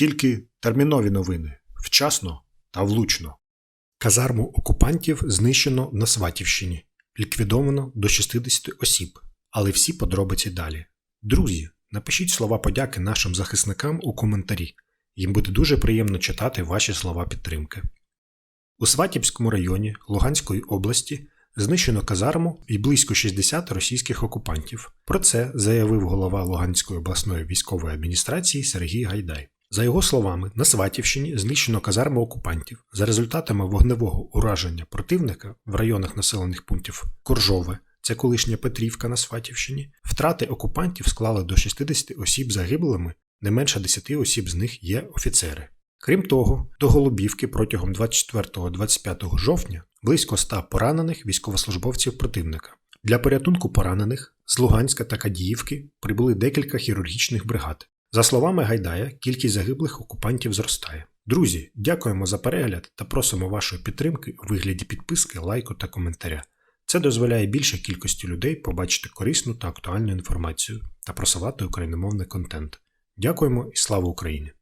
Тільки термінові новини вчасно та влучно. Казарму окупантів знищено на Сватівщині, ліквідовано до 60 осіб, але всі подробиці далі. Друзі, напишіть слова подяки нашим захисникам у коментарі. Їм буде дуже приємно читати ваші слова підтримки. У Сватівському районі Луганської області знищено казарму і близько 60 російських окупантів. Про це заявив голова Луганської обласної військової адміністрації Сергій Гайдай. За його словами, на Сватівщині знищено казарму окупантів. За результатами вогневого ураження противника в районах населених пунктів Коржове, це колишня Петрівка на Сватівщині, втрати окупантів склали до 60 осіб загиблими, не менше 10 осіб з них є офіцери. Крім того, до Голубівки протягом 24-25 жовтня близько 100 поранених військовослужбовців противника. Для порятунку поранених з Луганська та Кадіївки прибули декілька хірургічних бригад. За словами Гайдая, кількість загиблих окупантів зростає. Друзі, дякуємо за перегляд та просимо вашої підтримки у вигляді підписки, лайку та коментаря. Це дозволяє більшій кількості людей побачити корисну та актуальну інформацію та просувати україномовний контент. Дякуємо і слава Україні!